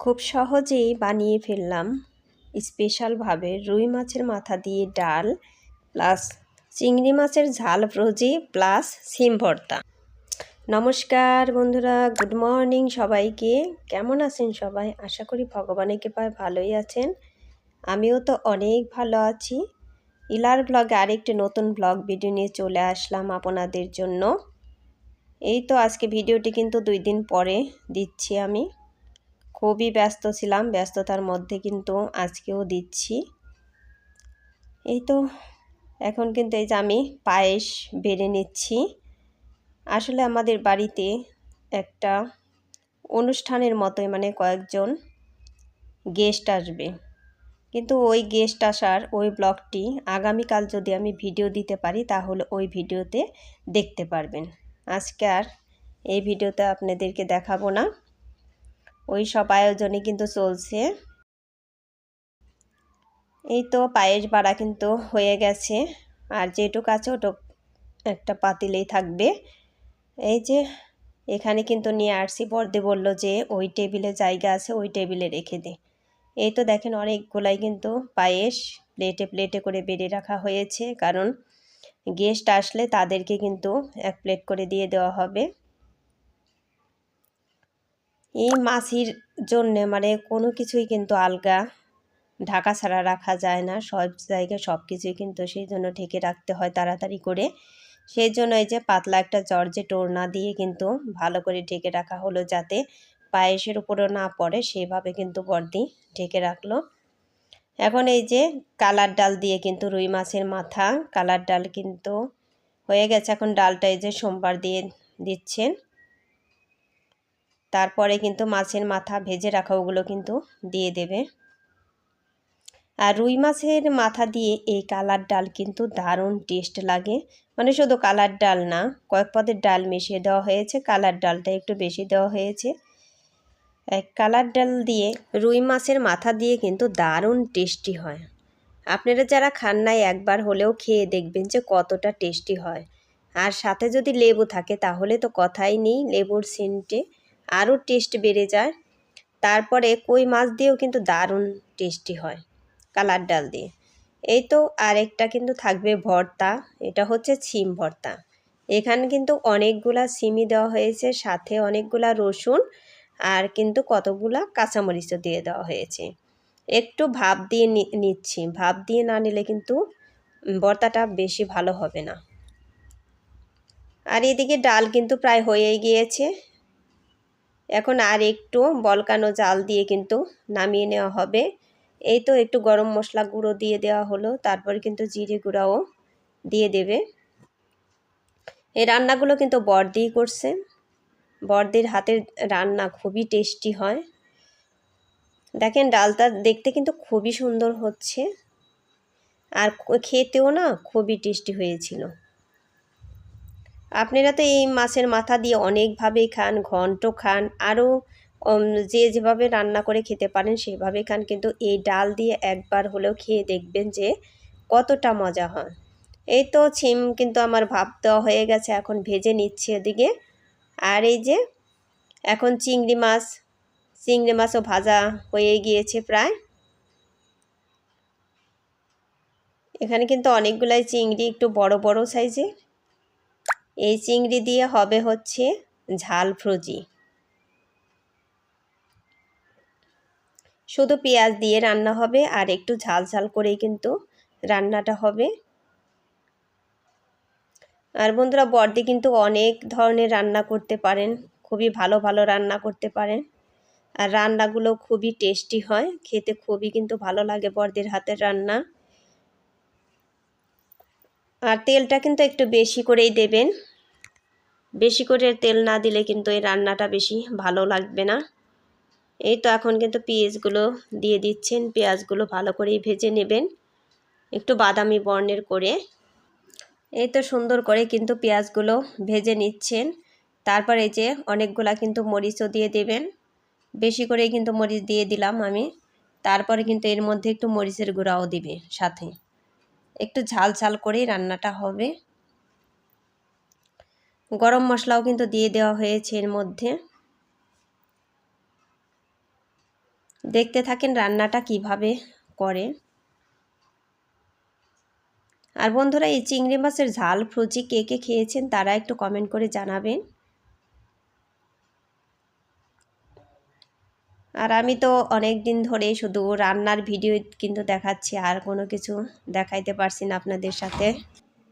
খুব সহজেই বানিয়ে ফেললাম। স্পেশালভাবে রুই মাছের মাথা দিয়ে ডাল, প্লাস চিংড়ি মাছের ঝাল ফ্রোজি প্লাস সিম ভর্তা। নমস্কার বন্ধুরা, গুড মর্নিং সবাইকে। কেমন আছেন সবাই? আশা করি ভগবানের কৃপায় ভালোই আছেন। আমিও তো অনেক ভালো আছি। ইলার ব্লগে আরেকটি নতুন ব্লগ ভিডিও নিয়ে চলে আসলাম আপনাদের জন্য। এই তো আজকে ভিডিওটি কিন্তু দুই দিন পরে দিচ্ছি আমি। খুবই ব্যস্ত ছিলাম, ব্যস্ততার মধ্যে কিন্তু আজকেও দিচ্ছি। এই তো, এখন কিন্তু এই যে আমি পায়েস বেড়ে নিচ্ছি। আসলে আমাদের বাড়িতে একটা অনুষ্ঠানের মতোই মানে কয়েকজন গেস্ট আসবে। কিন্তু ওই গেস্ট আসার ওই ব্লগটি আগামীকাল যদি আমি ভিডিও দিতে পারি, তাহলে ওই ভিডিওতে দেখতে পারবেন। আজকে আর এই ভিডিওতে আপনাদেরকে দেখাবো না। ওই সব আয়োজনই কিন্তু চলছে। এই তো পায়েস বাড়া কিন্তু হয়ে গেছে। আর যেটুক আছে ওটুক একটা পাতিলেই থাকবে। এই যে এখানে কিন্তু নিয়ে আসছি। বর্দে বলল যে ওই টেবিলে জায়গা আছে, ওই টেবিলে রেখে দে। এই তো দেখেন অনেকগুলাই কিন্তু পায়েস প্লেটে প্লেটে করে বেড়ে রাখা হয়েছে। কারণ গেস্ট আসলে তাদেরকে কিন্তু এক প্লেট করে দিয়ে দেওয়া হবে। এই মাছির জন্যে মানে কোনো কিছুই কিন্তু আলগা। ঢাকা ছাড়া রাখা যায় না। সব জায়গায় সব কিছুই কিন্তু সেই জন্য ঢেকে রাখতে হয় তাড়াতাড়ি করে। সেই জন্য এই যে পাতলা একটা জর্জে টোরনা দিয়ে কিন্তু ভালো করে ঢেকে রাখা হলো যাতে পায়েসের উপরও না পড়ে, সেভাবে কিন্তু বর্দি ঢেকে রাখল। এখন এই যে কালার ডাল দিয়ে কিন্তু রুই মাছের মাথা, কালার ডাল কিন্তু হয়ে গেছে। এখন ডালটা এই যে সোমবার দিয়ে দিচ্ছেন। তারপরে কিন্তু মাছের মাথা ভেজে রাখা ওগুলো কিন্তু দিয়ে দেবে। আর রুই মাছের মাথা দিয়ে এই কালার ডাল কিন্তু দারুণ টেস্ট লাগে। মানে শুধু কালার ডাল না, কয়েক পদের ডাল মিশিয়ে দেওয়া হয়েছে, কালার ডালটা একটু বেশি দেওয়া হয়েছে। কালার ডাল দিয়ে রুই মাছের মাথা দিয়ে কিন্তু দারুণ টেস্টি হয়। আপনারা যারা খান নাই একবার হলেও খেয়ে দেখবেন যে কতটা টেস্টি হয়। আর সাথে যদি লেবু থাকে তাহলে তো কথাই নেই, লেবুর সিনটে আরও টেস্ট বেড়ে যায়। তারপরে কই মাছ দিয়েও কিন্তু দারুণ টেস্টি হয় কালার ডাল দিয়ে। এই তো আরেকটা কিন্তু থাকবে ভর্তা, এটা হচ্ছে সিম ভর্তা। এখানে কিন্তু অনেকগুলা সিমি দেওয়া হয়েছে, সাথে অনেকগুলা রসুন আর কিন্তু কতগুলা কাঁচামরিচও দিয়ে দেওয়া হয়েছে। একটু ভাপ দিয়ে নিচ্ছি, ভাপ দিয়ে না নিলে কিন্তু ভর্তাটা বেশি ভালো হবে না। আর এদিকে ডাল কিন্তু প্রায় হয়েই গিয়েছে। এখন আর একটু বলকানো জাল দিয়ে কিন্তু নামিয়ে নেওয়া হবে। এই তো একটু গরম মশলা গুঁড়ো দিয়ে দেওয়া হলো, তারপরে কিন্তু জিরে গুঁড়াও দিয়ে দেবে। এই রান্নাগুলো কিন্তু বর্দিই করছে। বর্দির হাতের রান্না খুবই টেস্টি হয়। দেখেন ডালটা দেখতে কিন্তু খুবই সুন্দর হচ্ছে। আর খেতেও না খুবই টেস্টি হয়েছিল। আপনারা তো এই মাছের মাথা দিয়ে অনেকভাবেই খান, ঘন্ট খান, আরও যে যেভাবে রান্না করে খেতে পারেন সেভাবে খান। কিন্তু এই ডাল দিয়ে একবার হলেও খেয়ে দেখবেন যে কতটা মজা হয়। এই তো ছিম কিন্তু আমার ভাব দেওয়া হয়ে গেছে, এখন ভেজে নিচ্ছি এদিকে। আর এই যে, এখন চিংড়ি মাছ, চিংড়ি মাছও ভাজা হয়ে গিয়েছে প্রায়। এখানে কিন্তু অনেকগুলাই চিংড়ি একটু বড় বড় সাইজের। এই চিংড়ি দিয়ে হবে হচ্ছে ঝাল ফ্রোজি শুধু পেঁয়াজ দিয়ে রান্না হবে আর একটু ঝাল ঝাল করেই কিন্তু রান্নাটা হবে। আর বন্ধুরা বর্দি কিন্তু অনেক ধরনের রান্না করতে পারেন, খুবই ভালো ভালো রান্না করতে পারেন। আর রান্নাগুলো খুবই টেস্টি হয়, খেতে খুবই কিন্তু ভালো লাগে বর্দির হাতের রান্না। আর তেলটা কিন্তু একটু বেশি করেই দেবেন। বেশি করে তেল না দিলে কিন্তু এই রান্নাটা বেশি ভালো লাগবে না। এই তো এখন কিন্তু পেঁয়াজগুলো দিয়ে দিচ্ছেন। পেঁয়াজগুলো ভালো করেই ভেজে নেবেন একটু বাদামি বর্ণের করে। এই তো সুন্দর করে কিন্তু পেঁয়াজগুলো ভেজে নিচ্ছেন। তারপর এই যে অনেকগুলা কিন্তু মরিচও দিয়ে দেবেন। বেশি করে কিন্তু মরিচ দিয়ে দিলাম আমি। তারপরে কিন্তু এর মধ্যে একটু মরিচের গুঁড়াও দিবে সাথে। একটু ঝাল ঝাল করেই রান্নাটা হবে। গরম মশলাও কিন্তু দিয়ে দেওয়া হয়েছে এর মধ্যে। দেখতে থাকেন রান্নাটা কীভাবে করে। আর বন্ধুরা, এই চিংড়ি মাছের ঝাল ফ্রুচি কে কে খেয়েছেন তারা একটু কমেন্ট করে জানাবেন। আর আমি তো অনেক দিন ধরে শুধু রান্নার ভিডিও কিন্তু দেখাচ্ছি, আর কোনো কিছু দেখাইতে পারছি না আপনাদের সাথে।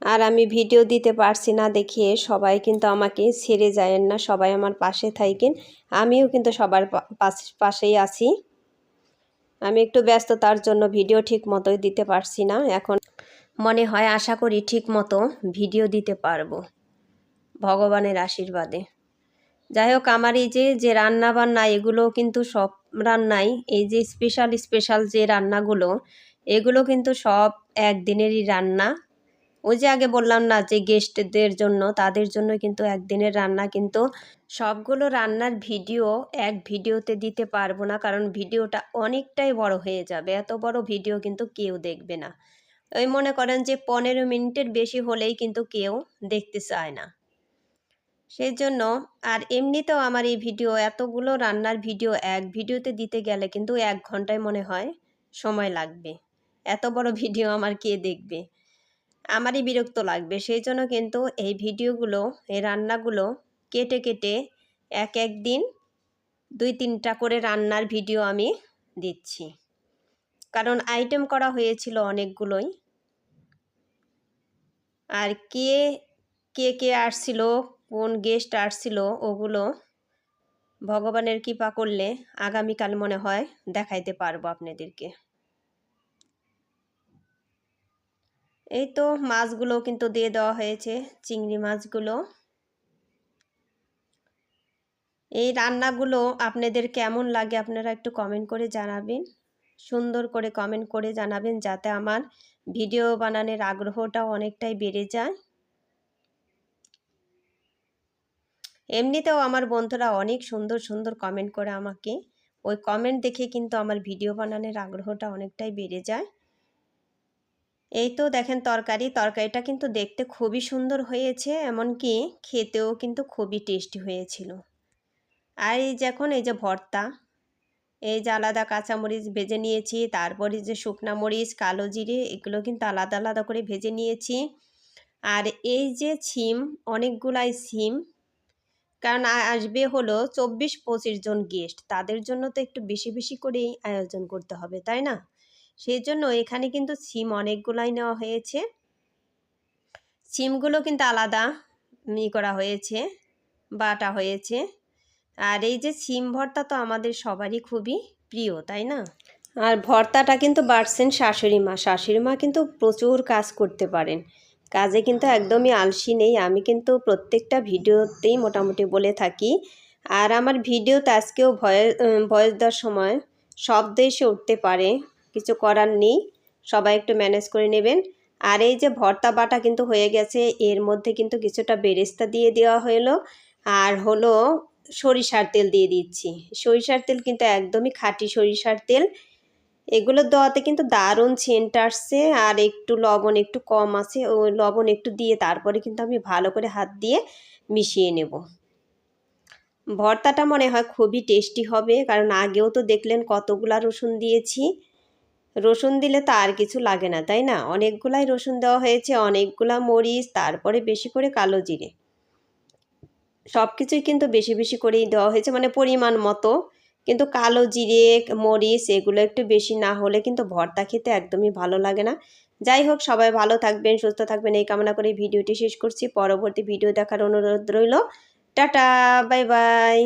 আর আমি ভিডিও দিতে পারছি না দেখে সবাই কিন্তু আমাকে ছেড়ে যায়েন না, সবাই আমার পাশে থাকেন আমিও কিন্তু সবার পাশেই আছি। আমি একটু ব্যস্ততার জন্য ভিডিও ঠিক মতোই দিতে পারছি না, এখন মনে হয় আশা করি ঠিক মতো ভিডিও দিতে পারব, ভগবানের আশীর্বাদে। যাই হোক, আমার এই যে যে রান্না বান্না এগুলো কিন্তু সব রান্নাই, এই যে স্পেশাল স্পেশাল যে রান্নাগুলো, এগুলো কিন্তু সব একদিনেরই রান্না। ওই যে আগে বললাম না যে গেস্টদের জন্য, তাদের জন্য কিন্তু একদিনের রান্না, কিন্তু সবগুলো রান্নার ভিডিও এক ভিডিওতে দিতে পারব না, কারণ ভিডিওটা অনেকটাই বড় হয়ে যাবে। এত বড় ভিডিও কিন্তু কেউ দেখবে না। ওই মনে করেন যে পনেরো মিনিটের বেশি হলেই কিন্তু কেউ দেখতে চায় না। সেই জন্য আর এমনিতেও আমার এই ভিডিও এতগুলো রান্নার ভিডিও এক ভিডিওতে দিতে গেলে কিন্তু এক ঘন্টায় মনে হয় সময় লাগবে। এত বড় ভিডিও আমার কে দেখবে? আমারই বিরক্ত লাগবে। সেই জন্য কিন্তু এই ভিডিওগুলো, এই রান্নাগুলো কেটে কেটে এক এক দিন দুই, তিনটা করে রান্নার ভিডিও আমি দিচ্ছি। কারণ আইটেম করা হয়েছিল অনেকগুলোই। আর কে কে কে আসছিল, কোন গেস্ট আসছিল, ওগুলো ভগবানের কৃপা করলে আগামীকাল মনে হয় দেখাইতে পারব আপনাদেরকে। এই তো মাছগুলো কিন্তু দিয়ে দেওয়া হয়েছে, চিংড়ি মাছগুলো। এই রান্নাগুলো আপনাদের কেমন লাগে আপনারা একটু কমেন্ট করে জানাবেন। সুন্দর করে কমেন্ট করে জানাবেন যাতে আমার ভিডিও বানানোর আগ্রহটা অনেকটাই বেড়ে যায়। এমনিতেও আমার বন্ধুরা অনেক সুন্দর সুন্দর কমেন্ট করে আমাকে। ওই কমেন্ট দেখে কিন্তু আমার ভিডিও বানানোর আগ্রহটা অনেকটাই বেড়ে যায়। এই তো দেখেন তরকারি, তরকারিটা কিন্তু দেখতে খুবই সুন্দর হয়েছে, এমনকি খেতেও কিন্তু খুবই টেস্টি হয়েছিল। আর এই যখন এই যে ভর্তা, এই যে আলাদা কাঁচামরিচ ভেজে নিয়েছি, তারপরে যে শুকনা মরিচ, কালো জিরে, এগুলো কিন্তু আলাদা আলাদা করে ভেজে নিয়েছি। আর এই যে ছিম, অনেকগুলাই সিম কারণ আসবে হলো চব্বিশ পঁচিশ জন গেস্ট তাদের জন্য তো একটু বেশি বেশি করেই আয়োজন করতে হবে, তাই না? সেই জন্য এখানে কিন্তু সিম অনেকগুলাই নেওয়া হয়েছে। সিমগুলো কিন্তু আলাদা ই করা হয়েছে, বাটা হয়েছে। আর এই যে সিম ভর্তা তো আমাদের সবারই খুবই প্রিয়, তাই না? আর ভর্তাটা কিন্তু বাড়ছেন শাশুড়ি মা। শাশুড়ি মা কিন্তু প্রচুর কাজ করতে পারেন। কাজে কিন্তু একদমই আলসি নেই। আমি কিন্তু প্রত্যেকটা ভিডিওতেই মোটামুটি বলে থাকি। আর আমার ভিডিওতে আজকেও ভয়েস ভয়েস দেওয়ার সময় শব্দ এসে উঠতে পারে। কিছু করার নেই। সবাই একটু ম্যানেজ করে নেবেন। আর এই যে ভর্তা বাটা কিন্তু হয়ে গেছে, এর মধ্যে কিন্তু কিছুটা বেরেস্তা দিয়ে দেওয়া হলো। আর হলো সরিষার তেল দিয়ে দিচ্ছি। সরিষার তেল কিন্তু একদমই খাঁটি সরিষার তেল। এগুলো দেওয়াতে কিন্তু দারুণ সেন্ট আসছে। আর একটু লবণ একটু কম আছে, ওই লবণ একটু দিয়ে তারপরে কিন্তু আমি ভালো করে হাত দিয়ে মিশিয়ে নেব। ভর্তাটা মনে হয় খুবই টেস্টি হবে, কারণ আগেও তো দেখলেন কতগুলা রসুন দিয়েছি। রসুন দিলে তো আর কিছু লাগে না, তাই না? অনেকগুলাই রসুন দেওয়া হয়েছে, অনেকগুলা মরিচ, তারপরে বেশি করে কালো জিরে। সব কিছুই কিন্তু বেশি বেশি করেই দেওয়া হয়েছে মানে পরিমাণ মতো। কিন্তু কালো জিরে, মরিচ এগুলো একটু বেশি না হলে কিন্তু ভর্তা খেতে একদমই ভালো লাগে না। যাই হোক, সবাই ভালো থাকবেন, সুস্থ থাকবেন, এই কামনা করে ভিডিওটি শেষ করছি। পরবর্তী ভিডিও দেখার অনুরোধ রইল। Tata, bye bye.